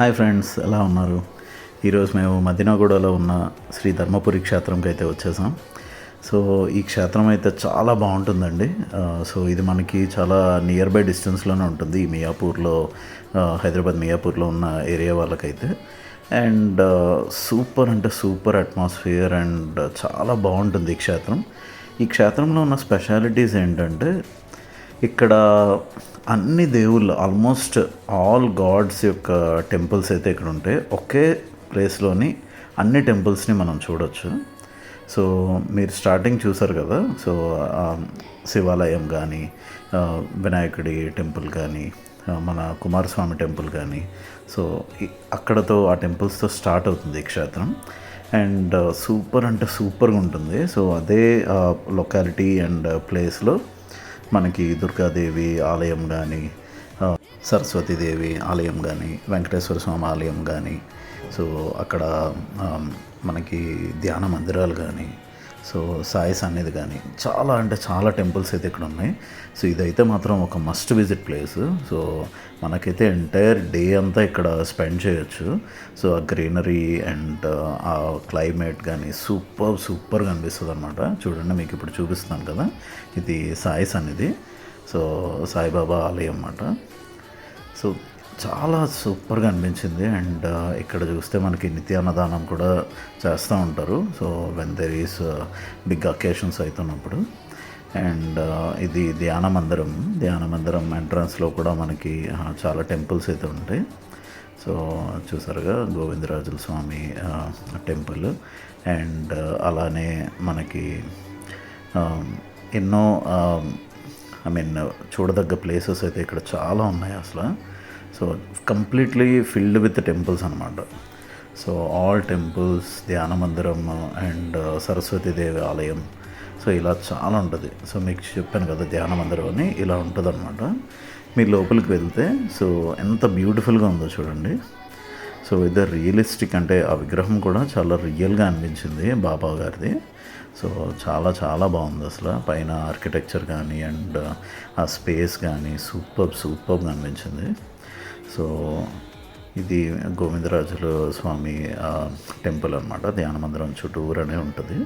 Hi friends ఎలా ఉన్నారు? ఈరోజు మేము మదినగూడలో ఉన్న శ్రీ ధర్మపురి క్షేత్రంకి అయితే వచ్చేసాం. సో ఈ క్షేత్రం అయితే చాలా బాగుంటుందండి. సో ఇది మనకి చాలా నియర్ బై డిస్టెన్స్లోనే ఉంటుంది. ఈ మియాపూర్లో హైదరాబాద్ మియాపూర్లో ఉన్న ఏరియా వాళ్ళకైతే. అండ్ సూపర్ అంటే సూపర్ అట్మాస్ఫియర్ అండ్ చాలా బాగుంటుంది ఈ క్షేత్రం. ఈ క్షేత్రంలో ఉన్న స్పెషాలిటీస్ ఏంటంటే ఇక్కడ అన్ని దేవుళ్ళు ఆల్మోస్ట్ ఆల్ గాడ్స్ యొక్క టెంపుల్స్ అయితే ఇక్కడ ఉంటాయి ఒకే ప్లేస్లోని అన్ని టెంపుల్స్ని మనం చూడొచ్చు. సో మీరు స్టార్టింగ్ చూసారు కదా? సో శివాలయం కానీ వినాయకుడి టెంపుల్ కానీ మన కుమారస్వామి టెంపుల్ కానీ సో అక్కడతో ఆ టెంపుల్స్తో స్టార్ట్ అవుతుంది ఈ క్షేత్రం. అండ్ సూపర్ అంటే సూపర్గా ఉంటుంది. సో అదే లొకాలిటీ అండ్ ప్లేస్లో మనకి దుర్గాదేవి ఆలయం కానీ సరస్వతీదేవి ఆలయం కానీ వెంకటేశ్వర స్వామి ఆలయం కానీ సో అక్కడ మనకి ధ్యాన మందిరాలు కానీ సో సాయి సన్నిధి కానీ చాలా అంటే చాలా టెంపుల్స్ అయితే ఇక్కడ ఉన్నాయి. సో ఇదైతే మాత్రం ఒక మస్ట్ విజిట్ ప్లేస్ సో మనకైతే ఎంటైర్ డే అంతా ఇక్కడ స్పెండ్ చేయొచ్చు. సో ఆ గ్రీనరీ అండ్ ఆ క్లైమేట్ కానీ సూపర్ సూపర్గా అనిపిస్తుంది అనమాట చూడండి మీకు ఇప్పుడు చూపిస్తున్నాను కదా. ఇది సాయి సన్నిధి సో సాయిబాబా ఆలయం అన్నమాట. సో చాలా సూపర్గా అనిపించింది. అండ్ ఇక్కడ చూస్తే మనకి నిత్యాన్నదానం కూడా చేస్తూ ఉంటారు. So when there is big occasions అవుతున్నప్పుడు అండ్ ఇది ధ్యాన మందిరం. ధ్యాన మందిరం ఎంట్రన్స్లో కూడా మనకి చాలా టెంపుల్స్ అయితే ఉంటాయి. సో చూసారుగా గోవిందరాజుల స్వామి టెంపుల్ అండ్ అలానే మనకి ఎన్నో ఐ మీన్ చూడదగ్గ ప్లేసెస్ అయితే ఇక్కడ చాలా ఉన్నాయి అసలు. So completely filled with temples అనమాట సో ఆల్ టెంపుల్స్ ధ్యాన మందిరం అండ్ uh, సరస్వతీదేవి ఆలయం. సో ఇలా చాలా ఉంటుంది. సో మీకు చెప్పాను కదా ధ్యాన మందిరం అని ఇలా ఉంటుంది అనమాట మీరు లోపలికి వెళ్తే సో ఎంత బ్యూటిఫుల్గా ఉందో చూడండి. సో ఇది రియలిస్టిక్ అంటే ఆ విగ్రహం కూడా చాలా రియల్గా అనిపించింది బాబా గారిది. సో చాలా చాలా బాగుంది అసలు. పైన ఆర్కిటెక్చర్ కానీ అండ్ uh, ఆ స్పేస్ కానీ సూపర్ సూపర్గా అనిపించింది. సో ఇది గోవిందరాజుల స్వామి టెంపుల్ అనమాట ధ్యాన మందిరం చుట్టూరనే ఉంటుంది.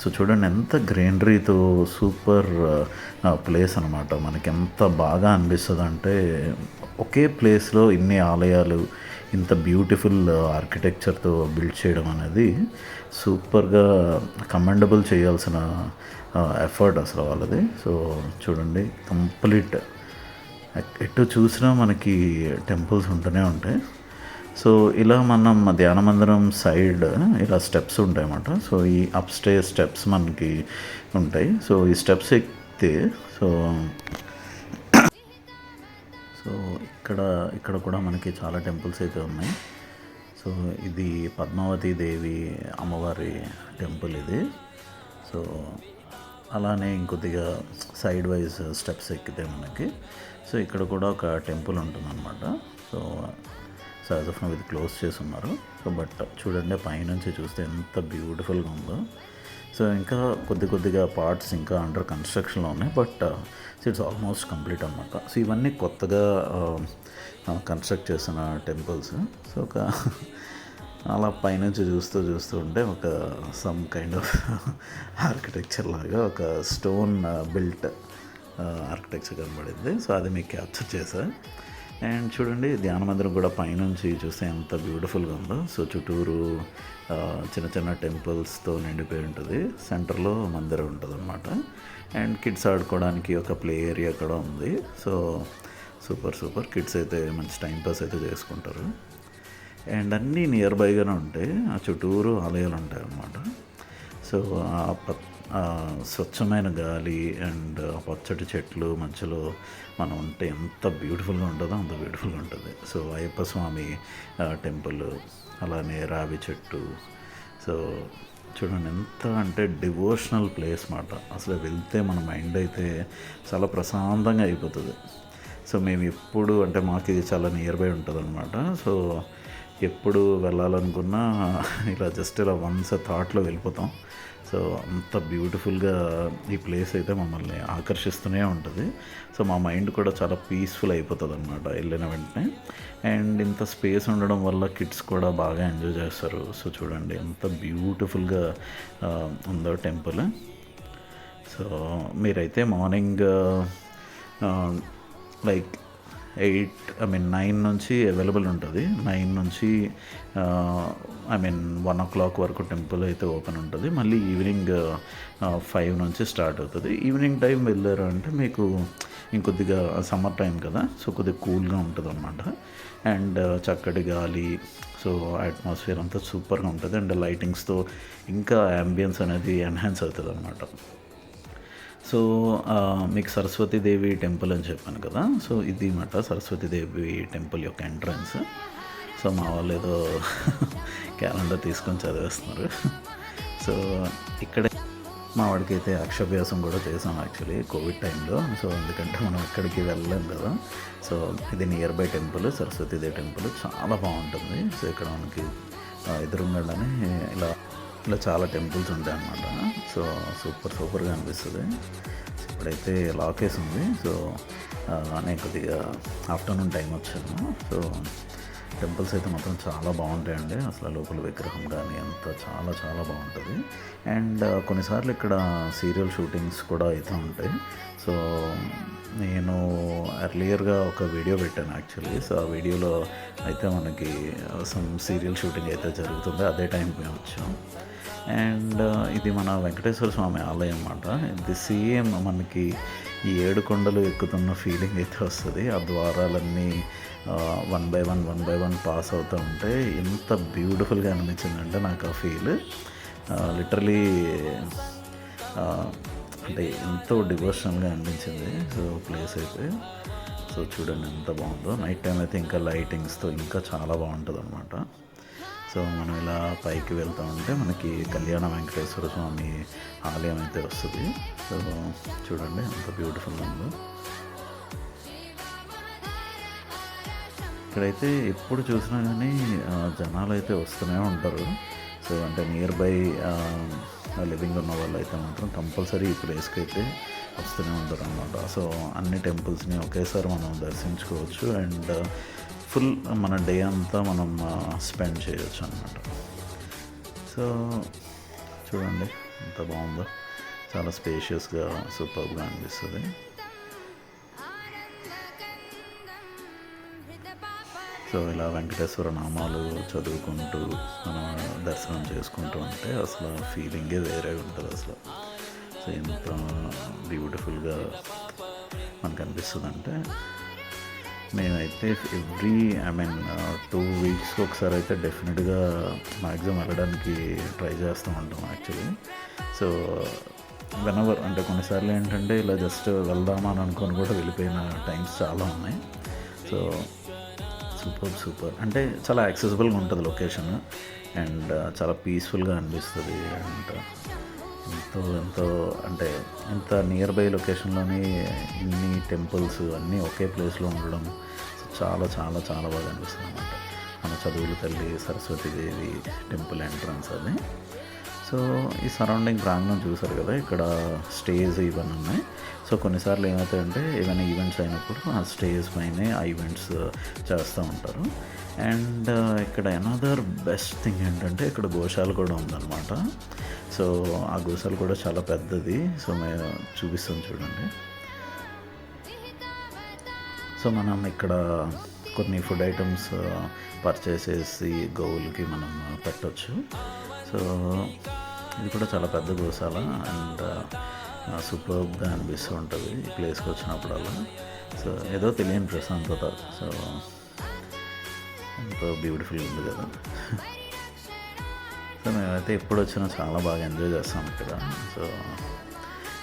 సో చూడండి ఎంత గ్రీనరీతో సూపర్ ప్లేస్ అనమాట మనకి ఎంత బాగా అనిపిస్తుంది అంటే ఒకే ప్లేస్లో ఇన్ని ఆలయాలు ఇంత బ్యూటిఫుల్ ఆర్కిటెక్చర్తో బిల్డ్ చేయడం అనేది సూపర్గా కమెండబుల్ చేయాల్సిన ఎఫర్ట్ అసలు వాళ్ళది. సో చూడండి కంప్లీట్. ఎటు చూసినా మనకి టెంపుల్స్ ఉంటూనే ఉంటాయి. సో ఇలా మనం ధ్యాన మందిరం సైడ్ ఇలా స్టెప్స్ ఉంటాయి అన్నమాట సో ఈ అప్ స్టే స్టెప్స్ మనకి ఉంటాయి. సో ఈ స్టెప్స్ ఎక్కితే సో సో ఇక్కడ ఇక్కడ కూడా మనకి చాలా టెంపుల్స్ అయితే ఉన్నాయి. సో ఇది పద్మావతి దేవి అమ్మవారి టెంపుల్ ఇది. సో అలానే ఇంకొద్దిగా సైడ్ వైజ్ స్టెప్స్ ఎక్కితే మనకి. సో ఇక్కడ కూడా ఒక టెంపుల్ ఉంటుందన్నమాట. సో సో ఆఫ్ నో ఇది క్లోజ్ చేసి ఉన్నారు. సో బట్ చూడండి పైనుంచి చూస్తే ఎంత బ్యూటిఫుల్గా ఉందో. సో ఇంకా కొద్ది కొద్దిగా పార్ట్స్ ఇంకా అండర్ కన్స్ట్రక్షన్లో ఉన్నాయి. బట్ ఇట్స్ ఆల్మోస్ట్ కంప్లీట్ అనమాట సో ఇవన్నీ కొత్తగా కన్స్ట్రక్ట్ చేసిన టెంపుల్స్. సో ఒక అలా పైనుంచి చూస్తూ చూస్తూ ఉంటే ఒక సమ్ కైండ్ ఆఫ్ ఆర్కిటెక్చర్ లాగా ఒక స్టోన్ బిల్ట్ ఆర్కిటెక్చర్ కనబడింది. సో అది మీకు క్యాప్చర్ చేశా. అండ్ చూడండి ధ్యాన మందిరం కూడా పైనుంచి చూస్తే ఎంత బ్యూటిఫుల్గా ఉందో. సో చుట్టూరు uh, చిన్న చిన్న టెంపుల్స్తో నిండిపోయి ఉంటుంది. సెంటర్లో మందిరం ఉంటుంది అనమాట అండ్ కిడ్స్ ఆడుకోవడానికి ఒక ప్లే ఏరియా కూడా ఉంది. సో సూపర్ సూపర్ కిడ్స్ అయితే మంచి టైం పాస్ అయితే చేసుకుంటారు. అండ్ అన్నీ నియర్ బైగానే ఉంటాయి. ఆ చుట్టూరు ఆలయాలు ఉంటాయి అన్నమాట. సో ఆ ప- స్వచ్ఛమైన గాలి అండ్ పచ్చటి చెట్లు మధ్యలో మనం ఉంటే ఎంత బ్యూటిఫుల్గా ఉంటుందో అంత బ్యూటిఫుల్గా ఉంటుంది. సో అయ్యప్ప స్వామి టెంపుల్ అలానే రావి చెట్టు. సో చూడండి ఎంత అంటే డివోషనల్ ప్లేస్ మాట అసలు వెళ్తే మన మైండ్ అయితే చాలా ప్రశాంతంగా అయిపోతుంది. సో మేము ఎప్పుడు అంటే మాకు ఇది చాలా నియర్ బై ఉంటుంది అనమాట సో ఎప్పుడు వెళ్ళాలనుకున్నా ఇలా జస్ట్ ఇలా వన్స్ థాట్లో వెళ్ళిపోతాం. సో అంత బ్యూటిఫుల్గా ఈ ప్లేస్ అయితే మమ్మల్ని ఆకర్షిస్తూనే ఉంటుంది. సో మా మైండ్ కూడా చాలా పీస్ఫుల్ అయిపోతుంది అనమాట వెళ్ళిన వెంటనే. అండ్ ఇంత స్పేస్ ఉండడం వల్ల కిడ్స్ కూడా బాగా ఎంజాయ్ చేస్తారు. సో చూడండి ఎంత బ్యూటిఫుల్గా ఉందో టెంపుల్ సో మీరైతే morning like eight I mean nine నుంచి అవైలబుల్ ఉంటుంది. నైన్ నుంచి I mean one o'clock వరకు టెంపుల్ అయితే ఓపెన్ ఉంటుంది. మళ్ళీ ఈవినింగ్ ఫైవ్ నుంచి స్టార్ట్ అవుతుంది. ఈవినింగ్ టైం వెళ్ళారు అంటే మీకు ఇంకొద్దిగా సమ్మర్ టైం కదా సో కొద్దిగా కూల్గా ఉంటుంది అనమాట అండ్ చక్కటి గాలి సో అట్మాస్ఫియర్ అంతా సూపర్గా ఉంటుంది. అండ్ లైటింగ్స్తో ఇంకా అంబియన్స్ అనేది ఎన్హాన్స్ అవుతుంది అనమాట సో మీకు సరస్వతీదేవి టెంపుల్ అని చెప్పాను కదా సో ఇది మాట సరస్వతీదేవి టెంపుల్ యొక్క ఎంట్రన్స్. సో మా వాళ్ళు ఏదో క్యాలెండర్ తీసుకొని చదివేస్తున్నారు. సో ఇక్కడే మా వాడికి అయితే అక్షభ్యాసం కూడా చేసాం యాక్చువల్లీ కోవిడ్ టైంలో. సో ఎందుకంటే మనం ఎక్కడికి వెళ్ళలేం కదా. సో ఇది nearby temple Saraswatidevi temple. చాలా బాగుంటుంది. సో ఇక్కడ మనకి ఆ, ఇలా ఇట్లా చాలా టెంపుల్స్ ఉంటాయి అన్నమాట. సో సూపర్ సూపర్గా అనిపిస్తుంది. ఇప్పుడైతే లాకేస్ ఉంది. సో నేను కొద్దిగా ఆఫ్టర్నూన్ టైం వచ్చాను. సో టెంపుల్స్ అయితే మాత్రం చాలా బాగుంటాయండి. అసలు లోపల విగ్రహం కానీ అంతా చాలా చాలా బాగుంటుంది. అండ్ కొన్నిసార్లు ఇక్కడ సీరియల్ షూటింగ్స్ కూడా అయితే ఉంటాయి. సో నేను ఎర్లియర్గా ఒక వీడియో పెట్టాను యాక్చువల్లీ. సో ఆ వీడియోలో అయితే మనకి సమ్ సీరియల్ షూటింగ్ అయితే జరుగుతుంది. అదే టైంకి మేము వచ్చాం. అండ్ uh, ఇది మన వెంకటేశ్వర స్వామి ఆలయం అన్నమాట. ఇది సేమ్ మనకి ఈ ఏడు కొండలు ఎక్కుతున్న ఫీలింగ్ అయితే వస్తుంది. ఆ ద్వారాలన్నీ one by one one by one pass అవుతూ ఉంటే ఎంత బ్యూటిఫుల్గా అనిపించిందంటే నాకు ఆ ఫీల్ లిటరలీ uh, uh, అంటే ఎంతో డివోషనల్గా అనిపించింది. సో ప్లేస్ అయితే. సో చూడండి ఎంత బాగుందో. నైట్ టైం అయితే ఇంకా లైటింగ్స్తో ఇంకా చాలా బాగుంటుంది అనమాట సో మనం ఇలా పైకి వెళ్తూ ఉంటే మనకి కళ్యాణ వెంకటేశ్వర స్వామి ఆలయం అయితే వస్తుంది. సో చూడండి ఎంత బ్యూటిఫుల్గా ఉందో. ఇక్కడైతే ఎప్పుడు చూసినా కానీ జనాలు అయితే వస్తూనే ఉంటారు. సో అంటే నియర్ బై లివింగ్ ఉన్న వాళ్ళు అయితే మాత్రం కంపల్సరీ ఈ ప్లేస్కి అయితే వస్తూనే ఉంటారు అనమాట సో అన్ని టెంపుల్స్ని ఒకేసారి మనం దర్శించుకోవచ్చు. అండ్ ఫుల్ మన డే అంతా మనం స్పెండ్ చేయొచ్చు అనమాట సో చూడండి ఎంత బాగుందో. చాలా స్పేషియస్గా సూపర్గా అనిపిస్తుంది. సో ఇలా వెంకటేశ్వర నామాలు చదువుకుంటూ మనం దర్శనం చేసుకుంటూ ఉంటే అసలు ఫీలింగే వేరే ఉంటుంది అసలు. సో ఎంత బ్యూటిఫుల్గా మనకు అనిపిస్తుంది అంటే మేమైతే ఎవ్రీ ఐ మీన్ టూ వీక్స్కి ఒకసారి అయితే డెఫినెట్గా మ్యాక్సిమం వెళ్ళడానికి ట్రై చేస్తూ ఉంటాం యాక్చువల్లీ సో వెనవర్ అంటే కొన్నిసార్లు ఏంటంటే ఇలా జస్ట్ వెళ్దామా అని అనుకొని కూడా వెళ్ళిపోయిన టైమ్స్ చాలా ఉన్నాయి. సో సూపర్ సూపర్ అంటే చాలా యాక్సెసిబుల్గా ఉంటుంది లొకేషన్ అండ్ చాలా పీస్ఫుల్గా అనిపిస్తుంది. అండ్ ఎంతో ఎంతో అంటే ఇంత నియర్ బై లొకేషన్లోని ఇన్ని టెంపుల్స్ అన్నీ ఒకే ప్లేస్లో ఉండడం చాలా చాలా చాలా బాగా అనిపిస్తుంది అనమాట మన చదువుల తల్లి సరస్వతీదేవి టెంపుల్ ఎంట్రన్స్ అది. సో ఈ సరౌండింగ్ ప్రాంగణం చూసారు కదా ఇక్కడ స్టేజ్ ఇవన్నీ ఉన్నాయి. సో కొన్నిసార్లు ఏమవుతాయంటే ఏమైనా ఈవెంట్స్ అయినప్పుడు ఆ స్టేజ్ పైనే ఆ ఈవెంట్స్ చేస్తూ ఉంటారు. అండ్ ఇక్కడ ఎనదర్ బెస్ట్ థింగ్ ఏంటంటే ఇక్కడ గోశాల కూడా ఉందన్నమాట. సో ఆ గోశాల కూడా చాలా పెద్దది. సో మేము చూపిస్తాం చూడండి. సో మనం ఇక్కడ కొన్ని ఫుడ్ ఐటమ్స్ పర్చేస్ చేసి గోవులకి మనం పెట్టవచ్చు సో ఇది కూడా చాలా పెద్ద గోశాల. అండ్ uh, సూపర్గా అనిపిస్తూ ఉంటుంది ఈ ప్లేస్కి వచ్చినప్పుడల్లా. సో ఏదో తెలియని ప్రశాంతత. సో ఎంతో బ్యూటిఫుల్ ఉంది కదా. సో మేమైతే ఎప్పుడు వచ్చినా చాలా బాగా ఎంజాయ్ చేస్తాం ఇక్కడ. సో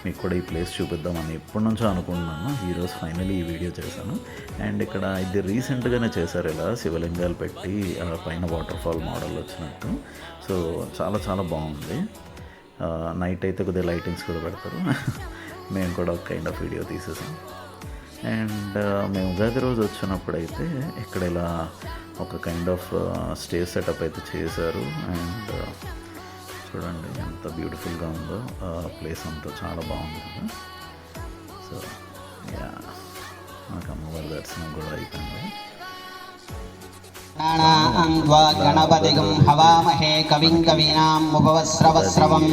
మీకు కూడా ఈ ప్లేస్ చూపిద్దామని ఎప్పటి నుంచో అనుకుంటున్నాను. ఈరోజు ఫైనలీ ఈ వీడియో చేశాను. అండ్ ఇక్కడ ఇది రీసెంట్గానే చేశారు ఇలా శివలింగాలు పెట్టి పైన వాటర్ఫాల్ మోడల్ వచ్చినట్టు. సో చాలా చాలా బాగుంది. నైట్ అయితే కొద్దిగా లైటింగ్స్ కూడా పెడతారు. మేము కూడా ఒక కైండ్ ఆఫ్ వీడియో తీసేసాం. అండ్ మేము ఉగాది రోజు వచ్చినప్పుడు అయితే ఇక్కడ ఇలా ఒక కైండ్ ఆఫ్ స్టే సెటప్ అయితే చేశారు. అండ్ uh, చూడండి ఎంత బ్యూటిఫుల్గా ఉందో. ప్లేస్ అంతా చాలా బాగుంది సో యా నాకు అమ్మవారి దర్శనం కూడా అయిపోయింది. గణపతిగం హవామహే కవిం కవీనాం ఉపవస్రవస్రవం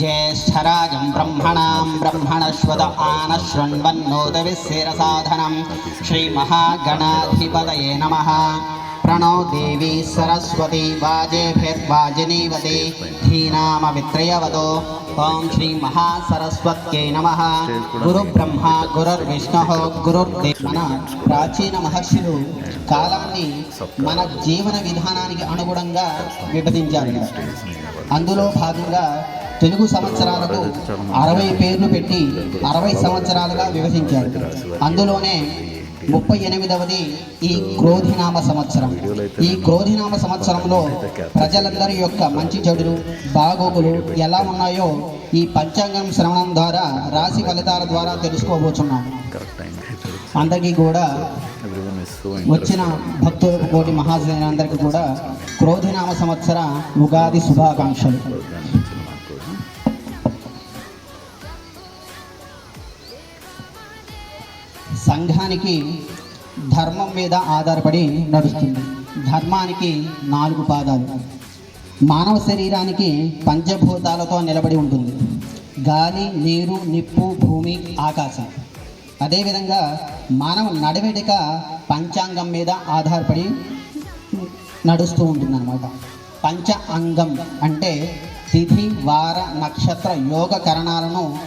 జ్యేష్ఠరాజం బ్రహ్మణాం బ్రహ్మణశ్వద ఆన శృణ్వన్నోదవిశిరసాధనం శ్రీమహాగణాధిపతయే నమ. ప్రణో దేవి సరస్వతి వాజేభిర్వాజినీవతి ధీనామవిత్రయవతో ఓం శ్రీ మహాసరస్వత్యై నమః గురు బ్రహ్మ గురుర్విష్ణు గురుర్దేవ్ మన ప్రాచీన మహర్షులు కాలాన్ని మన జీవన విధానానికి అనుగుణంగా విభజించారు. అందులో భాగంగా తెలుగు సంవత్సరాలకు అరవై పేర్లు పెట్టి అరవై సంవత్సరాలుగా విభజించారు. అందులోనే ముప్పై ఎనిమిదవది ఈ క్రోధినామ సంవత్సరం. ఈ క్రోధినామ సంవత్సరంలో ప్రజలందరి యొక్క మంచి చెడులు బాగోగులు ఎలా ఉన్నాయో ఈ పంచాంగం శ్రవణం ద్వారా రాశి ఫలితాల ద్వారా తెలుసుకోబోతున్నాం అందరికీ కూడా వచ్చిన భక్తులకు కోటి మహాజనులందరికీ కూడా క్రోధినామ సంవత్సర ఉగాది శుభాకాంక్షలు. సంఘానికి ధర్మం మీద ఆధారపడి నడుస్తుంది. ధర్మానికి నాలుగు పాదాలు. మానవ శరీరానికి పంచభూతాలతో నిలబడి ఉంటుంది. గాలి నీరు నిప్పు భూమి ఆకాశం. అదేవిధంగా మానవ నడవడిక పంచాంగం మీద ఆధారపడి నడుస్తూ ఉంటుందన్నమాట. పంచ అంగం అంటే తిథి వార నక్షత్ర యోగ కరణాలను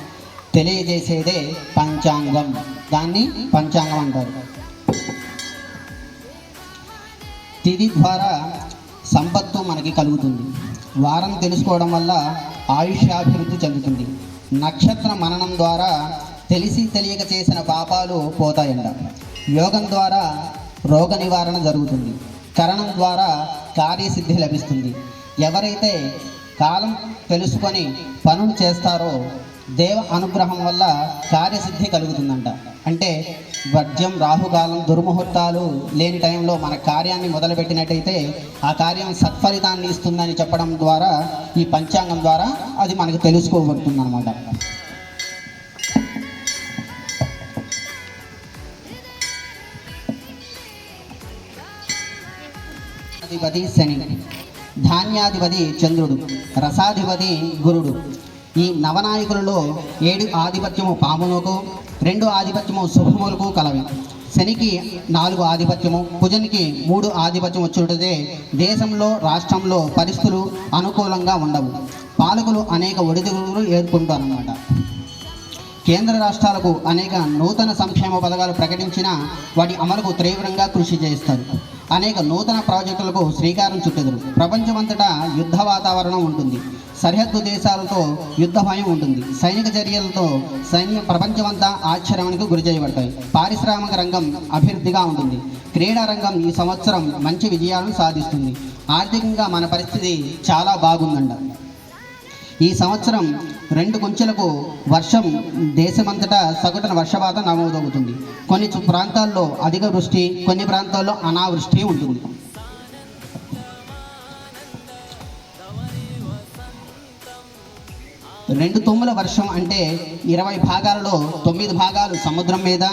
తెలియజేసేదే పంచాంగం. దాన్ని పంచాంగం అంటారు. తిది ద్వారా సంపత్తు మనకి కలుగుతుంది. వారం తెలుసుకోవడం వల్ల ఆయుష్యాభివృద్ధి చెందుతుంది. నక్షత్ర మననం ద్వారా తెలిసి తెలియక చేసిన పాపాలు పోతాయంట. యోగం ద్వారా రోగ నివారణ జరుగుతుంది. కరణం ద్వారా కార్యసిద్ధి లభిస్తుంది. ఎవరైతే కాలం తెలుసుకొని పనులు చేస్తారో దేవ అనుగ్రహం వల్ల కార్యసిద్ధి కలుగుతుందంట. అంటే వర్జ్యం రాహుకాలం దుర్ముహూర్తాలు లేని టైంలో మన కార్యాన్ని మొదలుపెట్టినట్టయితే ఆ కార్యం సత్ఫలితాన్ని ఇస్తుందని చెప్పడం ద్వారా ఈ పంచాంగం ద్వారా అది మనకు తెలుసుకోబడుతుంది అనమాట అధిపతి శని ధాన్యాధిపతి చంద్రుడు రసాధిపతి గురుడు. ఈ నవనాయకులలో ఏడు ఆధిపత్యము పాములకు రెండు ఆధిపత్యము శుభములకు కలవి. శనికి నాలుగు ఆధిపత్యము కుజనికి మూడు ఆధిపత్యం వచ్చుంటే దేశంలో రాష్ట్రంలో పరిస్థితులు అనుకూలంగా ఉండవు. పాలకులు అనేక ఒడిదుడుకులు ఎదుర్కొంటారన్నమాట కేంద్ర రాష్ట్రాలకు అనేక నూతన సంక్షేమ పథకాలు ప్రకటించిన వాటి అమలుకు తీవ్రంగా కృషి చేస్తారు. అనేక నూతన ప్రాజెక్టులకు శ్రీకారం చుట్టెదరు. ప్రపంచమంతటా యుద్ధ వాతావరణం ఉంటుంది. సరిహద్దు దేశాలతో యుద్ధ భయం ఉంటుంది. సైనిక చర్యలతో సైన్య ప్రపంచమంతా ఆశ్చర్యానికి గురి చేయబడతాయి. పారిశ్రామిక రంగం అభివృద్ధిగా ఉంటుంది. క్రీడా రంగం ఈ సంవత్సరం మంచి విజయాలను సాధిస్తుంది. ఆర్థికంగా మన పరిస్థితి చాలా బాగుందంట. ఈ సంవత్సరం రెండు కొంచెలకు వర్షం దేశమంతటా సగటున వర్షపాతం నమోదవుతుంది. కొన్ని ప్రాంతాల్లో అధిక వృష్టి కొన్ని ప్రాంతాల్లో అనావృష్టి ఉంటుంది. రెండు తుమ్ముల వర్షం అంటే ఇరవై భాగాలలో తొమ్మిది భాగాలు సముద్రం మీద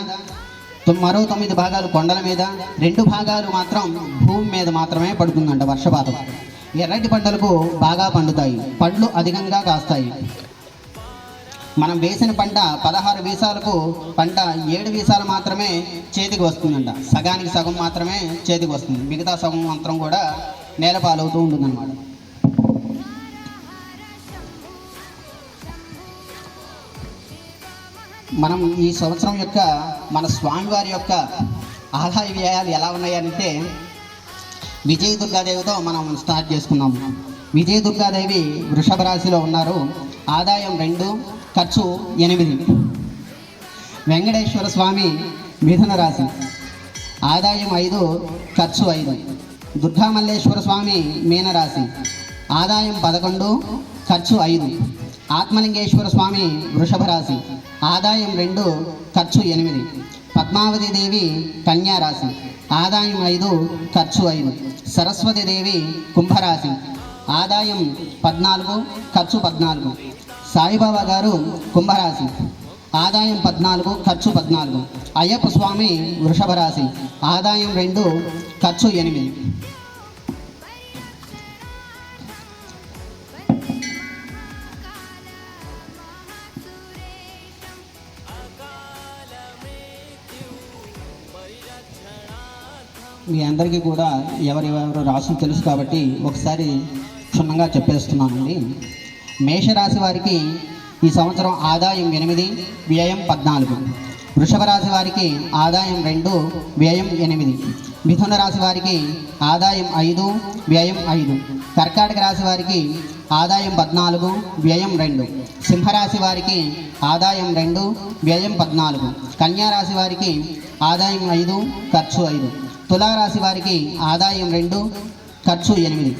మరో తొమ్మిది భాగాలు కొండల మీద రెండు భాగాలు మాత్రం భూమి మీద మాత్రమే పడుతుందంట వర్షపాతం. ఎర్రటి పంటలకు బాగా పండుతాయి. పండ్లు అధికంగా కాస్తాయి. మనం వేసిన పంట పదహారు వీసాలకు పంట ఏడు వీసాలు మాత్రమే చేతికి వస్తుందంట. సగానికి సగం మాత్రమే చేతికి వస్తుంది. మిగతా సగం మాత్రం కూడా నేల పాలవుతూ ఉంటుందన్నమాట. మనం ఈ సంవత్సరం యొక్క మన స్వామివారి యొక్క ఆదాయ వ్యయాలు ఎలా ఉన్నాయంటే విజయ దుర్గాదేవితో మనం స్టార్ట్ చేసుకున్నాము విజయ దుర్గాదేవి వృషభ రాశిలో ఉన్నారు. ఆదాయం రెండు ఖర్చు ఎనిమిది. వెంకటేశ్వర స్వామి మిథున రాశి. ఆదాయం ఐదు ఖర్చు ఐదు. దుర్గామల్లేశ్వర స్వామి మీనరాశి ఆదాయం పదకొండు ఖర్చు ఐదు. ఆత్మలింగేశ్వర స్వామి వృషభ రాశి. ఆదాయం రెండు ఖర్చు ఎనిమిది. పద్మావతి దేవి కన్యా రాశి. ఆదాయం ఐదు ఖర్చు ఐదు. సరస్వతి దేవి కుంభరాశి. ఆదాయం పద్నాలుగు ఖర్చు పద్నాలుగు. సాయిబాబా గారు కుంభరాశి. ఆదాయం పద్నాలుగు ఖర్చు పద్నాలుగు. అయ్యప్ప స్వామి వృషభ రాశి. ఆదాయం రెండు ఖర్చు ఎనిమిది. మీ అందరికీ కూడా ఎవరెవరు రాసులు తెలుసు కాబట్టి ఒకసారి క్షుణ్ణంగా చెప్పేస్తున్నానండి. మేషరాశి వారికి ఈ సంవత్సరం ఆదాయం ఎనిమిది వ్యయం పద్నాలుగు. వృషభ రాశి వారికి ఆదాయం రెండు వ్యయం ఎనిమిది. మిథున రాశి వారికి ఆదాయం ఐదు వ్యయం ఐదు. కర్కాటక రాశి వారికి ఆదాయం పద్నాలుగు వ్యయం రెండు. సింహరాశి వారికి ఆదాయం రెండు వ్యయం పద్నాలుగు. కన్యా రాశి వారికి ఆదాయం ఐదు ఖర్చు ఐదు. తులారాశి వారికి ఆదాయం రెండు ఖర్చు ఎనిమిది.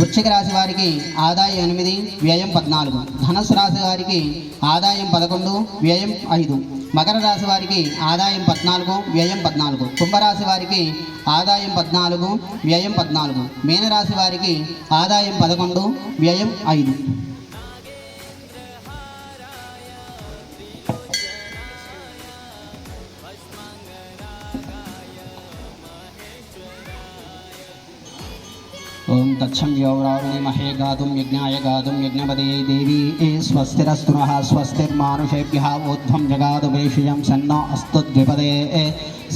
వృశ్చిక రాశి వారికి ఆదాయం ఎనిమిది వ్యయం పద్నాలుగు. ధనుసు రాశి వారికి ఆదాయం పదకొండు వ్యయం ఐదు. మకర రాశి వారికి ఆదాయం పద్నాలుగు వ్యయం పద్నాలుగు. కుంభరాశి వారికి ఆదాయం పద్నాలుగు వ్యయం పద్నాలుగు. మీనరాశి వారికి ఆదాయం పదకొండు వ్యయం ఐదు. ఓం తచ్చం యౌరారుణిమహే గాతుం యజ్ఞాయ గాతుం యజ్ఞపదయే దేవీ. ఏ స్వస్తిరస్తు నః స్వస్తిర్మానుషేభ్యः. ఊర్ధ్వం జగాదు వేషియం సన్నో అస్తు ద్విపదే.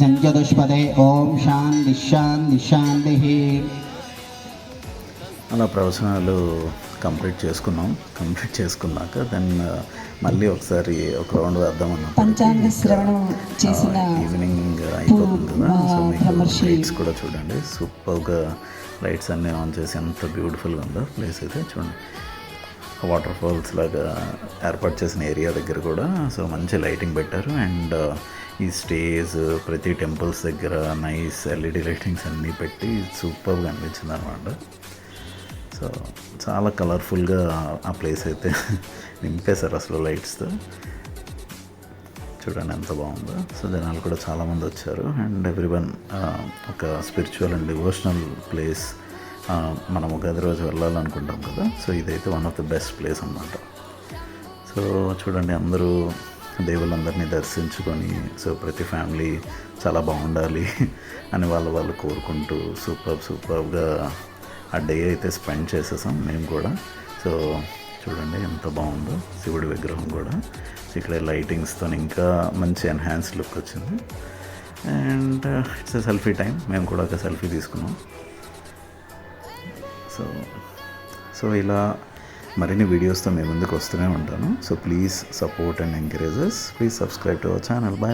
సంచదుష్పదే ఓం శాంతి శాంతి శాంతి. అలా ప్రవచనాలు కంప్లీట్ చేసుకున్నాం. కంప్లీట్ చేసుకున్నాక దెన్ మళ్ళీ ఒకసారి ఒక రౌండ్ వేద్దాం అన్నప్పుడు పంచాంగ శ్రవణం చేసిన ఈవినింగ్ అయిపోతుంది కదా. సో మీకు కూడా చూడండి. సూపర్గా లైట్స్ అన్నీ ఆన్ చేసి ఎంత బ్యూటిఫుల్గా ఉందో ప్లేస్ అయితే చూడండి. వాటర్ ఫాల్స్ లాగా ఏర్పాటు చేసిన ఏరియా దగ్గర కూడా సో మంచి లైటింగ్ పెట్టారు. అండ్ ఈ స్టేజ్ ప్రతి టెంపుల్స్ దగ్గర నైస్ ఎల్ఈడి లైటింగ్స్ అన్నీ పెట్టి సూపర్గా అనిపించింది అనమాట సో చాలా కలర్ఫుల్గా ఆ ప్లేస్ అయితే నింపేశారు అసలు లైట్స్తో. చూడండి ఎంత బాగుందో. సో జనాలు కూడా చాలామంది వచ్చారు. అండ్ ఎవ్రీవన్ ఒక స్పిరిచువల్ అండ్ డివోషనల్ ప్లేస్ మనం ఉగాది రోజు వెళ్ళాలనుకుంటాం కదా. సో ఇదైతే one of the best place అనమాట సో చూడండి అందరూ దేవుళ్ళందరినీ దర్శించుకొని సో ప్రతి ఫ్యామిలీ చాలా బాగుండాలి అని వాళ్ళు వాళ్ళు కోరుకుంటూ సూపర్ సూపర్గా ఆ డే అయితే స్పెండ్ చేసేసాం మేము కూడా. సో చూడండి ఎంత బాగుందో. శివుడి విగ్రహం కూడా. ఇక్కడ లైటింగ్స్తో ఇంకా మంచి ఎన్హాన్స్ లుక్ వచ్చింది. అండ్ ఇట్స్ సెల్ఫీ టైం మేము కూడా ఒక సెల్ఫీ తీసుకున్నాం. సో సో ఇలా మరిన్ని వీడియోస్తో మేము ముందుకు వస్తూనే ఉంటాను. So please support and encourages please subscribe to our channel bye